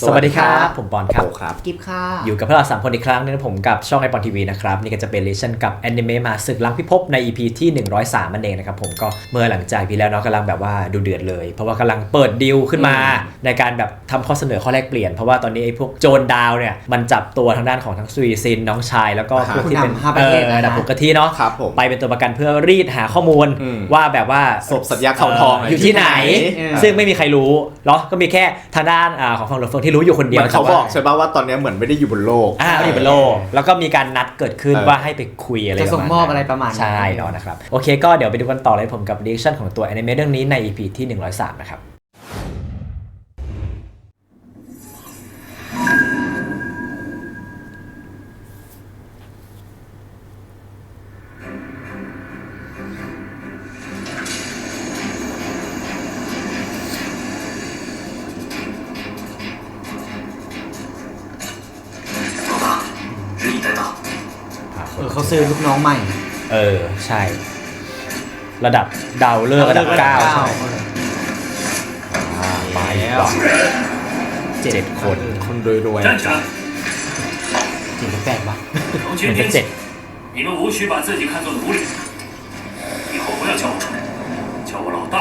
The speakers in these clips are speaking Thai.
สวัสดีครับ ผมบอลครับโอครับ กิฟค่ะ อยู่กับพวกเราสามคนอีกครั้งนึงผมกับช่องไอปอนทีวีนะครับ นี่ก็จะเป็นเลชั่นกับแอนิเมะมาศึกล้างพิภพใน EP ที่ 103มันเองนะครับผมก็เมื่อหลังจากพี่แล้วเนาะกำลังแบบว่าดูเดือดเลย เพราะว่ากำลังเปิดดิวขึ้นมา ในการแบบทำข้อเสนอข้อแรกเปลี่ยน เพราะว่าตอนนี้ไอ้พวกโจรดาวเนี่ยมันจับตัวทางด้านของทั้งซุยซินน้องชาย แล้วก็อ่าฮะพวกที่เป็นผู้นำห้าประเทศเออนะฮะระดับปกติเนาะครับผมไปเป็นตัวประกันเพื่อรีดหาข้อมูลอืมว่าแบบว่าศพสัญญาเขาทองเอยู่ที่ไหนเออซึ่งไม่มีใครรู้เนาะก็มีแค่ทางด้านอ่าของฝั่งหลวงเฟิงที่รู้อยู่คนเดีเดี๋ยยววเขาแต่ว่บอกใช่ป่ะว่าตอนนี้เหมือนไม่ได้อยู่บนโลกอ่าอยู่บนโลก แล้วก็มีการนัดเกิดขึ้นเออว่าให้ไปคุยอะไรจะส่งมอบอะไรประมาณนั้นใช่เนาะนะครับ โอเคก็เดี๋ยวไปดูกันต่อเลยผมกับรีแอคชั่นของตัวแอนิเมะเรื่องนี้ใน EP ที่ 103 นะครับ เออเขาซื้อลูกน้องใหม่ เออ ใช่ ระดับดาวเลิกระดับ 9 ใช่ เออ อ่ามาอีก แล้ว ว่ะเจ็ดคน คนรวย 站起来！ จริงหรือแปลกวะ 龙 มัน 泉 ก็ 天 เจ็ด 启，你们无需把自己看作奴隶，以后不要叫我主人，叫我老大。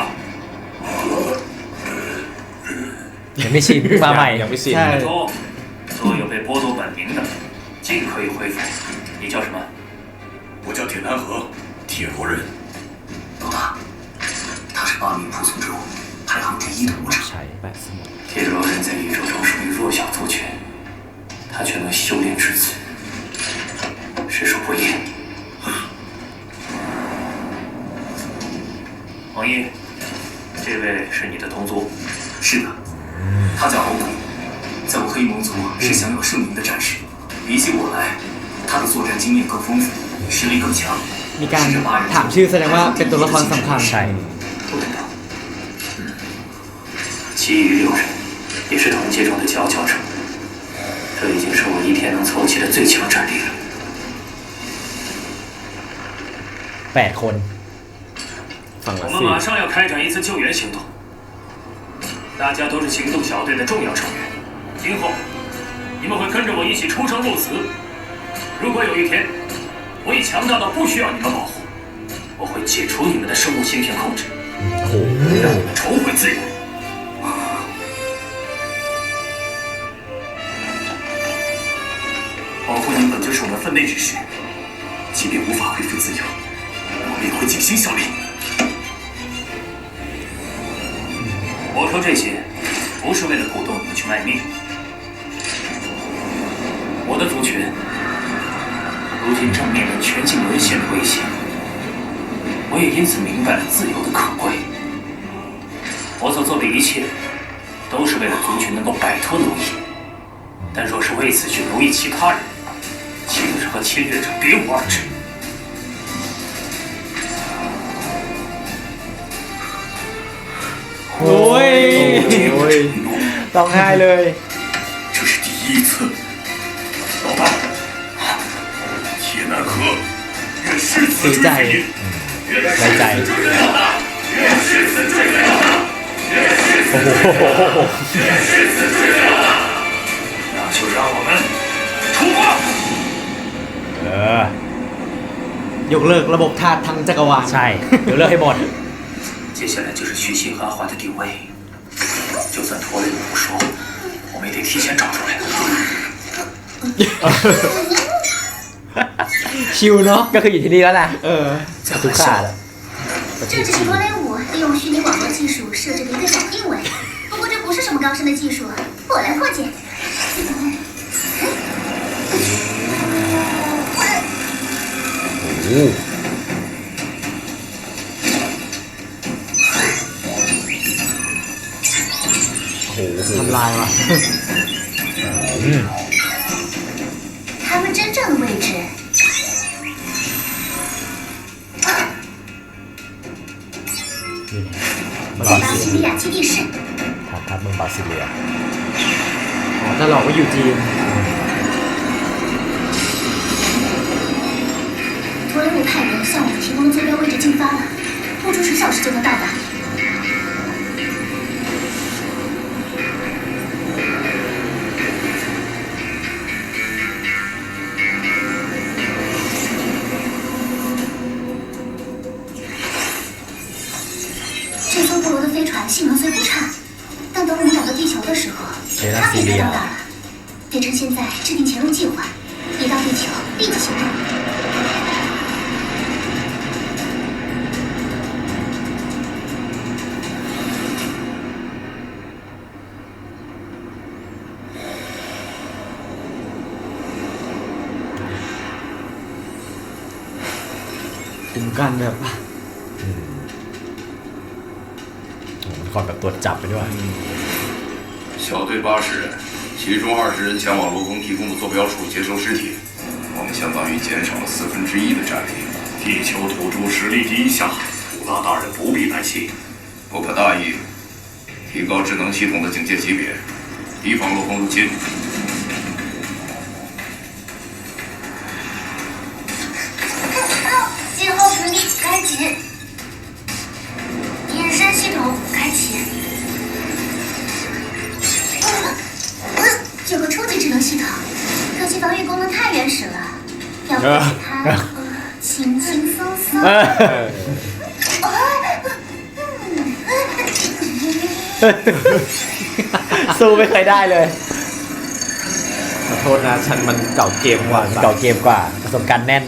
ยังไม่ชินเพิ่ง ๆ มาใหม่ ยังไม่สิ้น ใช่ 中，所有被剥夺本名的，尽可以恢复。你叫什么？ 我叫铁南河，铁罗人。老大，他是八名仆从中排行第一的武者。铁罗人在宇宙中属于弱小族群，他却能修炼至此，实属不易。王一，这位是你的同族？是的，他叫欧古，在我黑蒙族是享有盛名的战士。比起我来，他的作战经验更丰富。มีการถามชื่อแสดงว่าเป็นตัวละครสำคัญ ใช่ 不知道。其余六人也是同阶中的佼佼者，这已经是我一天能凑齐的最强战力了。 8 คน ฝั่ง 我 ละ 们 สี่ 马上要开展一次救援行动，大家都是行动小队的重要成员。今后你们会跟着我一起出生入死。如果有一天 我已强大到不需要你们保护我会解除你们的生物芯片控制让你们重回自由。保护你们本就是我们分内之事即便无法恢复自由我们也会尽心效力。我说这些不是为了鼓动你们去卖命。我的族群如今正面临全境沦陷的威胁，我也因此明白了自由的可贵。我所做的一切，都是为了族群能够摆脱奴役。但若是为此去奴役其他人，岂不是和侵略者别无二致？ โอ้ย โอ้ย ร้องไห้เลย 这是第一次。 愿誓死追随您，愿 ไว้ใจ 愿誓死追随老大，愿誓死 โอ้โห 那就让我们出发。 เออ ยกเลิกระบบธาตุทั้งจักรวาล ใช่ เดี๋ยวเลิกให้หมด 接下来就是虚心安华的定位，就算驼雷不说，我们也得提前找出来。 ชิวเนาะ ก็คืออยู่ที่นี่แล้วนะ เออ 在 ทุก 玩 ขา 笑 ด，อะ 这只是罗雷五利用虚拟网络技术设置的一个小定位，不过这不是什么高深的技术，我来破解。ทำลายว่ะ ซิ 西 เลี 利 ย 亚基地室。 ทับทับเมืองบาซิเลีย อ๋อจะหลอกว่าอยู่จีน 驼雷五派人向我们提供的坐标位置进发了，不出十小时就能到达。 มกันแบบ โอ้โหมันคอยแบบตรวจจับไปด้วย 小队八十人，其中二十人前往罗宫提供的坐标处接收尸体，我们相当于减少了四分之一的战力。地球土着实力低下，普拉大人不必担心。不可大意，提高智能系统的警戒级别，提防罗宫入侵。 สู้ไม่เคยได้เลย ขอโทษนะฉันมันเก่าเกมกว่าเก่าเกมกว่าประสบการณ์แน่น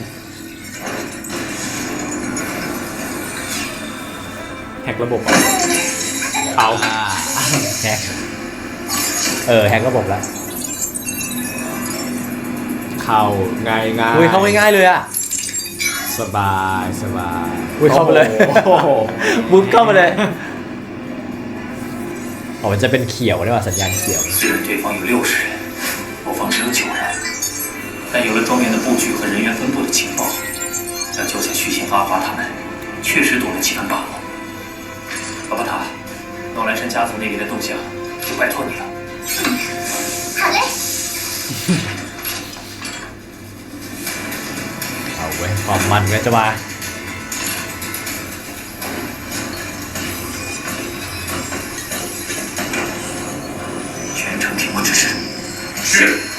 แฮกระบบเอาเอาแฮกเออแฮกระบบแล้วเข้าง่ายง่ายอุ้ยเข้าง่ายๆเลยอะสบายสบายอุ้ยเข้ามาเลยโอ้โหบุ๊บเข้ามาเลย อ๋อมันจะเป็นเขียวด้วยว่ะสัญญาณเขียว 虽然对方有六十人，我方只有九人，但有了庄园的布局和人员分布的情报，要救下虚线阿花他们，确实多了几分把握。阿巴塔，诺兰山家族那边的动向就拜托你了。好嘞， เอาเว้ยความมันก็จะมา 是。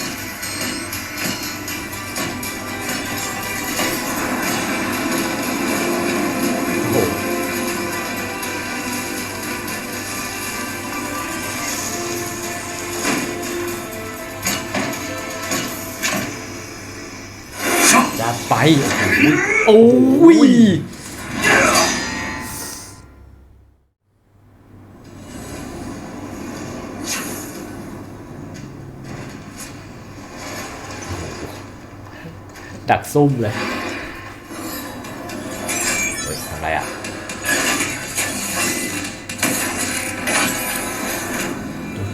โอ้โหจ ซุ่มเลยเฮ้ยทำอะไรอ่ะ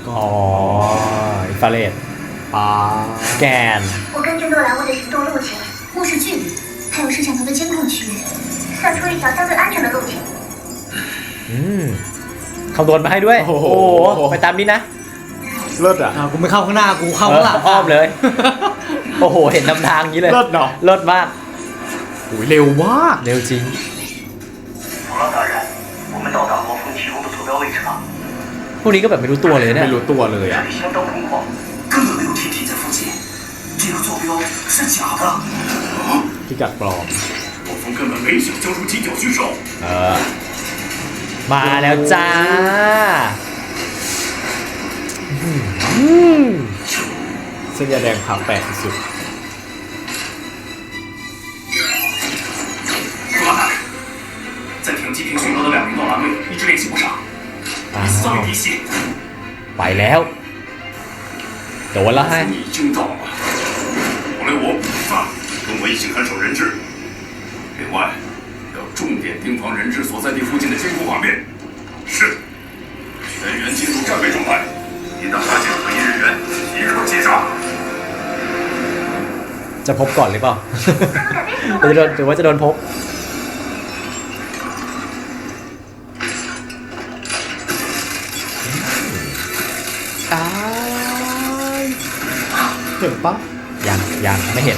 อ๋อ อินฟราเรด ปา สแกน 我根据诺兰问的行动路径、目视距离，还有摄像头的监控区域，算出一条相对安全的路径。 อืมคำนวณมาให้ด้วย โอ้โห ไปตามนี้นะ เลิศอ่ะ อ่ากูไม่เข้าข้างหน้ากูเข้าข้างหลัง เอออ้อมเลย โอ้โห เห็นนำทางอย่างนี้เลย เลิศเนาะ เลิศมาก โอ้ยเร็วมาก เร็วจริง 普拉大人，我们到达罗峰提供的坐标位置了， พวกนี้ก็แบบไม่รู้ตัวเลยเนี่ย ไม่รู้ตัวเลยอ่ะ 这里相当空旷，根本没有天体在附近。这个坐标是假的， พิกัดปลอม 我方根本没想交出金角巨兽。 เออ มาแล้วจ้า อืม เส้นยาแดงผ่าแปลกสุด 普拉大人，在停机坪巡逻的两名诺兰卫一直联系不上， อ้า 三 ว 位嫡系， ไปแล้ว โดนแล้วให้ 你已经到了，我来我啊，跟我一起看守人质。另外，要重点盯防人质所在地附近的监控画面。是，全员进入战备状态， 一旦发现可疑人员，即刻击杀。 จะพบก่อนหรือเปล่า หรือจะโดนหรือว่าจะโดนพบ ๆตายเห็นปะ ยังยังไม่เห็น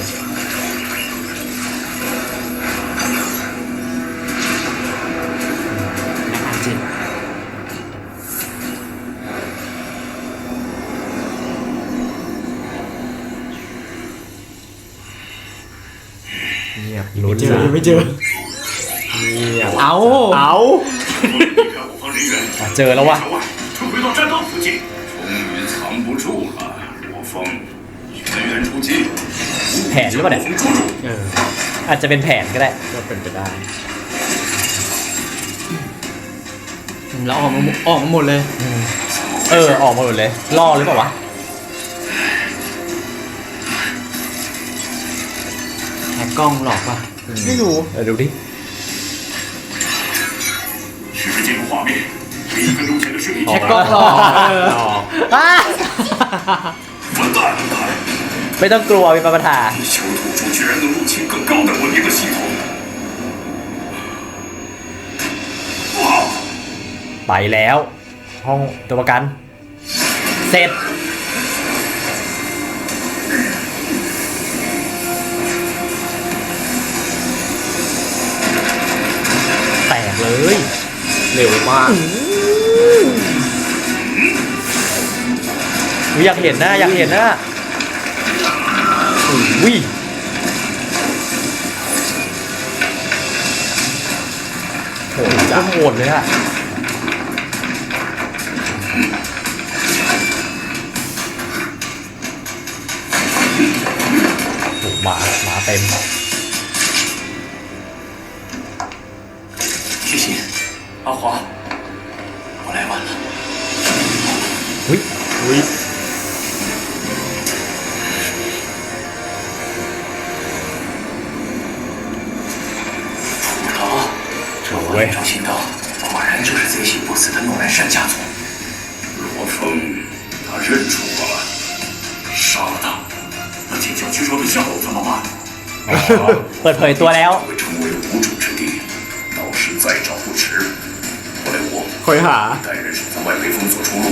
เจอยังไม่เจอ เอาเอาเจอแล้ววะแผนหรือเปล่าเนี่ยอาจจะเป็นแผนก็ได้ ก็เป็นไปได้แล้ออกมาออกมาหมดเลย เออ ออกมาหมดเลย ล่อหรือเปล่าวะแหกกล้องหลอกป่ะ ไม่รู้เออดูดิแท็กกล้องหลอกอะไม่ต้องกลัวมีปัญหาไปแล้ว ห้องตัวประกัน เสร็จ เร็วมากอุ๊ยอยากเห็นหน้าอยากเห็นหน้าอุ้ยโหจ้าโหดเลยอะโหหมาหมาเต็ม谢谢，阿华，我来晚了。喂喂，好，这我也找寻刀，果然就是贼心不死的诺兰山家族。罗峰，他认出我了，杀了他，那天将去说的下午怎么办？快快多来哦！会来我 ค่อยหา 带人手在外围封锁出路。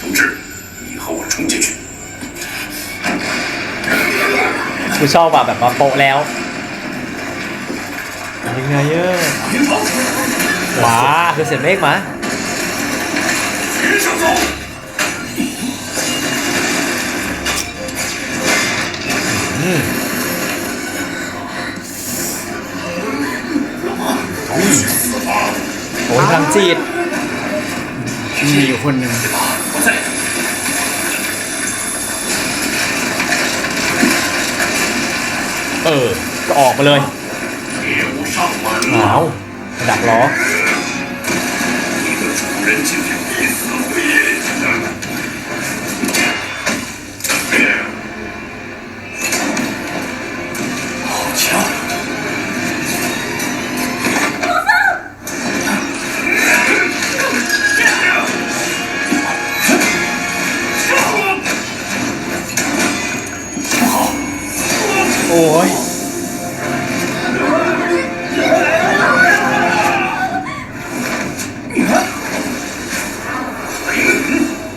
同志，你和我冲进去。 กูชอบว่าแบบว่าโปะแล้ว ยังไงเยอะ 马天成， หมาคือเสียงเมฆหมา 接上走。 โอ้ยพลังจีดมีอยู่คนหนึ่งเออ ก็ออกมาเลยหนาวดับล้อ อ้ย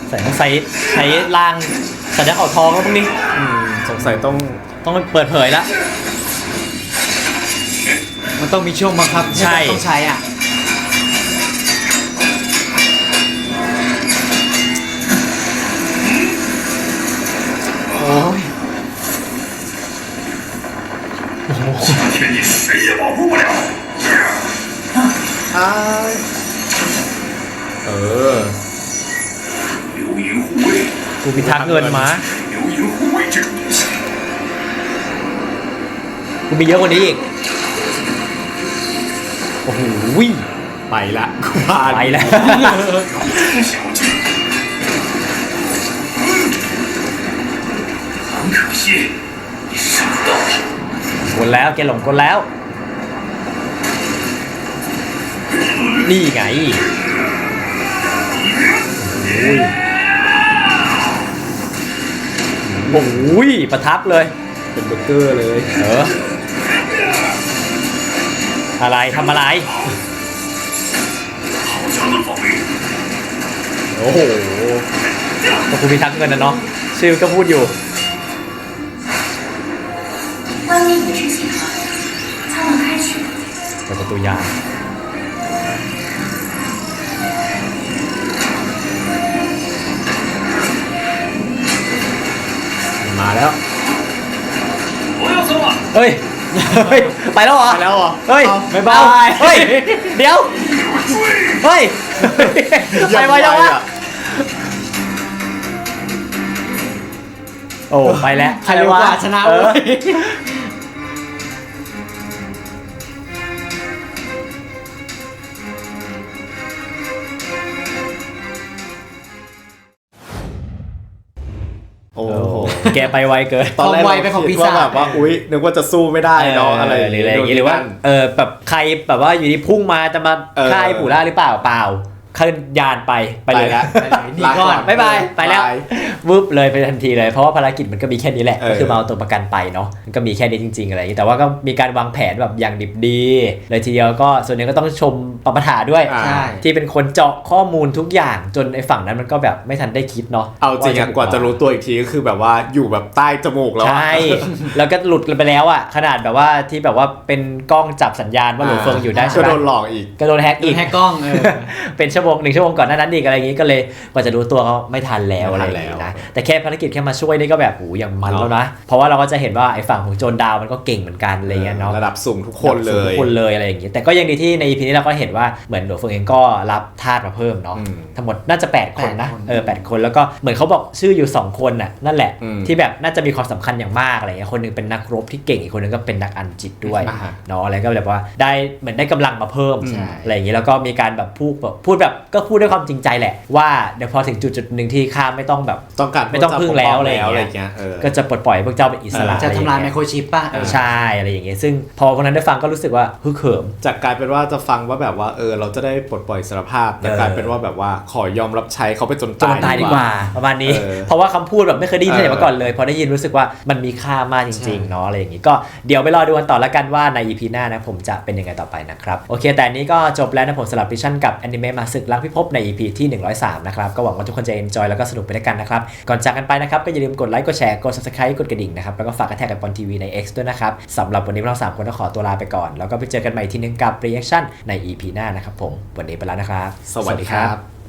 ใส่ต้องใส่ใช้ล่างสัญญาเขาทองแล้วพวกนี้อืมสงสัยต้องต้องเปิดเผยแล้วมันต้องมีช่วงบังคับใช่ ต้องใช้อะ 谁也保护不了。 อ้ายเออ 流银护卫， กูพิทักษ์เงินมา 流银护卫这种东西， กูมีเยอะกว่านี้อีก โอ้โหวิ่ง ไปละกูผ่าน ไปแล้ว 小计。很可惜，你上不到。 กดแล้วแกหลงกดแล้ว นี่ไงโอ้โหประทับเลย เป็นเบอร์เกอร์เลยเหรออะไรทำอะไร โอ้โหขอบคุณพีทักษ์เงินนะเนาะ ชื่อก็พูดอยู่เปิดประตูยา มาแล้ว เฮ้ย เฮ้ย ไปแล้วเหรอ ไปแล้วเหรอเฮ้ยไม่เบาเฮ้ย เดี๋ยว เฮ้ย ไปไปยังวะโอ้ ไปแล้วใครว่าชนะเว้ยโอ้ แกไปไวเกินตอนแรกความไวเป็นของเราปีคิดศาจว่าแบบว่าอุ้ยนึกว่าจะสู้ไม่ได้เนาะอะไรหรืออะไรอย่างเงี้งี้หรือว่าเออแบบใครแบบว่าอยู่ดีพุ่งมาจะมาเออฆ่าไอ้ปู่ล่าหรือเปล่าเปล่า ขึ้นยานไปไปเลยแล้วไปเลยหนีก่อนบ๊ายบายไปแล้ววึบเลยไปทันทีเลยเพราะว่าภารกิจมันก็มีแค่นี้แหละเออก็คือมาเอาตัวประกันไปเนาะมันก็มีแค่นี้จริง ๆ อะไรอย่างงี้แต่ว่าก็มีการวางแผนแบบอย่างดิบดี เลยทีเดียวก็ส่วนหนึงก็ต้องชมปปถาด้วยอ่าใช่ที่เป็นคนเจาะข้อมูลทุกอย่างจนไอ้ฝั่งนั้นมันก็แบบไม่ทันได้คิดเนาะเอาจริงอะกว่าจะรู้ตัวอีกทีก็คือแบบว่าอยู่แบบใต้จมูกแล้วอะใช่แล้วก็หลุดไปแล้วอะขนาดแบบว่าที่แบบว่าเป็นกล้องจับสัญญาณว่าหลวงเฟิงอยู่ได้ใช่ก็ไหมโดนหลอกอีกก็โดนแฮกอีอีกกแฮกกล้องเออเป็นชั่วโมงหนึ่งชั่วโมงก่อนหน้านั้นอีกอะไรอย่างงี้ก็เลยกว่าจะรู้ตัวเขาไม่ทันแล้วไม่อะไรทัอนย่างงี้แล้วนะแต่แค่ภารกิจแค่มาช่วยนี่ก็แบบโหอย่างมันเนอะแล้วนะเพราะว่าเราก็จะเห็นว่าไอ้ฝั่งของโจนดาวมันก็เก่งเหมือนกันอะไรเงี้ยเนาะระดับสูงทุกคนเลทุยกคนเลยอะไรอย่างงี้แต่ก็ยังดีที่ใน EP นี้เราก็เห็นว่าเหมือนหลวงเฟิงเองก็รับทาสมาเพิ่มเนาะอืมทั้งหมดน่าจะ 8 คนนะแปดคนเออแปดคนแล้วก็เหมือนเขาบอกชื่ออยู่ 2 คนน่ะนั่นแหละอืมที่แบบน่าจะมีความสำคัญอย่างมากอะไรเงี้ยคนหนึงเป็นนักรบที่เก่งอีกคนหนึงก็เป็นนักอันจิตด้วยอ่าฮะเนาะอะไรก็แบบว่าได้เหมือนได้กำลังมาเพิ่มใช่อะไรอย่างงี้แล้วก็มีการแบบพูดแบบพูดแบบก็พูดด้วยความจริงใจแหละ ว่าเดี๋ยวพอถึงจุดจุดๆหนึ่งที่ข้าไม่ต้องแบบต้องการไม่ต้องพึ่งแล้วอะไรอะไรอย่างเงี้ยเงี้ยเออก็จะปลดปล่อยให้พวกเจ้าเป็นอิสระจะทำลายอะไมไรองโครเงี้ชิปป่ะเออใช่อะไรอย่างเงี้ยซึ่งพอคนนั้นได้ฟังก็รู้สึกว่าฮึกเหิมจากกลายเป็นว่าจะฟังว่าแบบว่าเออเราจะได้ปลดปล่อยอิสารภาพแต่เออกลายเป็นว่าแบบว่าขอยอมรับใช้เขาไปจนจนตายตายดีกว่าประมาณนี้เออเพราะว่าคำพูดแบบไม่เคยได้ยินที่ไหนเออมาก่อนเลยพอได้ยินรู้สึกว่ามันมีค่ามากจริงใช่ๆเนาะอะไรอย่างงี้ก็เดี๋ยวไปรอดูกันต่อแล้วกันว่าใน EP หน้านะผมจะเป็นยังไงต่อไปนะครับโอเค แต่อันนี้ก็จบแล้วนะผมสำหรับดิชั่นกับแอนิเมะมาศึกลักพิภพใน EP ที่ 103 นะครับ ก็หวังว่าทุกคนจะเอนจอยแล้วก็สนุกไปด้วยกันนะครับ ก่อนจากกันไปนะครับ ก็อย่าลืมกดไลค์กดแชร์กด subscribe กดกระดิ่งนะครับ แล้วก็ฝากกระแทกกับปอนทีวีใน X ด้วยนะครับสำหรับวันนี้พวกเราสามคนต้องขอตัวลาไปก่อน แล้วก็ไปเจอกันใหม่ทีนึงกับ reaction ใน EP หน้านะครับผมวันนี้ไปแล้วนะครับ สวัสดีครับ